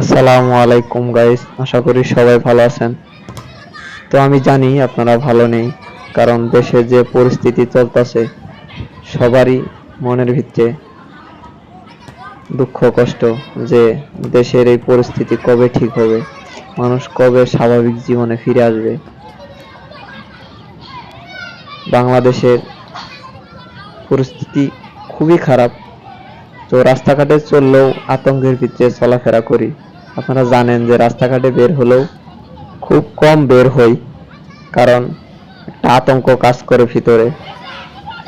আসসালামু আলাইকুম গাইস আশা করি সবাই ভালো আছেন। তো আমি জানি আপনারা ভালো নেই, কারণ দেশে যে পরিস্থিতি চলতেছে, সবারই মনের ভিতরে দুঃখ, কষ্ট যে দেশের এই পরিস্থিতি কবে ঠিক হবে, মানুষ কবে স্বাভাবিক জীবনে ফিরে আসবে। বাংলাদেশের পরিস্থিতি খুবই খারাপ। তো রাস্তাঘাটে চললেও আতঙ্কের ভিতরে চলাফেরা করি। আপনারা জানেন যে রাস্তাঘাটে বের হলেও খুব কম বের হই, কারণ একটা আতঙ্ক কাজ করে ভিতরে।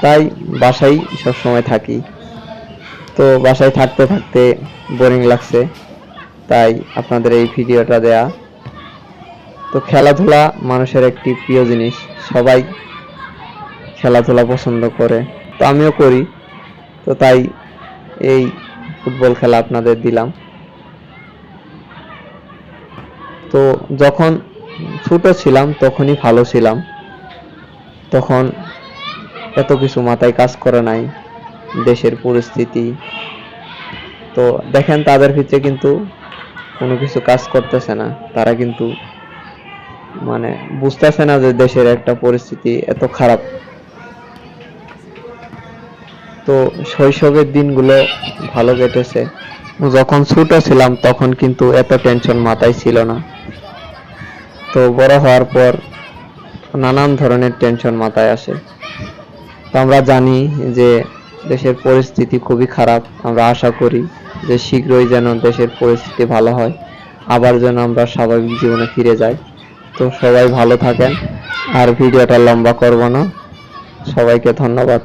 তাই বাসায় সবসময় থাকি। তো বাসায় থাকতে থাকতে বোরিং লাগছে, তাই আপনাদের এই ভিডিওটা দেয়া। তো খেলাধুলা মানুষের একটি প্রিয় জিনিস, সবাই খেলাধুলা পছন্দ করে। তো আমিও করি, তো তাই এই ফুটবল খেলা আপনাদের দিলাম। তো যখন ছোট ছিলাম, তখনই ভালো ছিলাম। তখন এত কিছু মাথায় কাজ করে নাই, দেশের পরিস্থিতি। তো দেখেন, তাদের ভিতরে কিন্তু কোনো কিছু কাজ করতেছে না। তারা কিন্তু মানে বুঝতেছে না যে দেশের একটা পরিস্থিতি এত খারাপ। তো শৈশবের দিনগুলো ভালো কেটেছে। যখন ছোট ছিলাম, তখন কিন্তু এত টেনশন মাথায় ছিল না। তো বড় হওয়ার পর নানান ধরনের টেনশন মাথায় আসে। তো আমরা জানি যে দেশের পরিস্থিতি খুবই খারাপ। আমরা আশা করি যে শীঘ্রই যেন দেশের পরিস্থিতি ভালো হয়। আবার যেন আমরা স্বাভাবিক জীবনে ফিরে যাই। তো সবাই ভালো থাকেন। আর ভিডিওটা লম্বা করব না। সবাইকে ধন্যবাদ।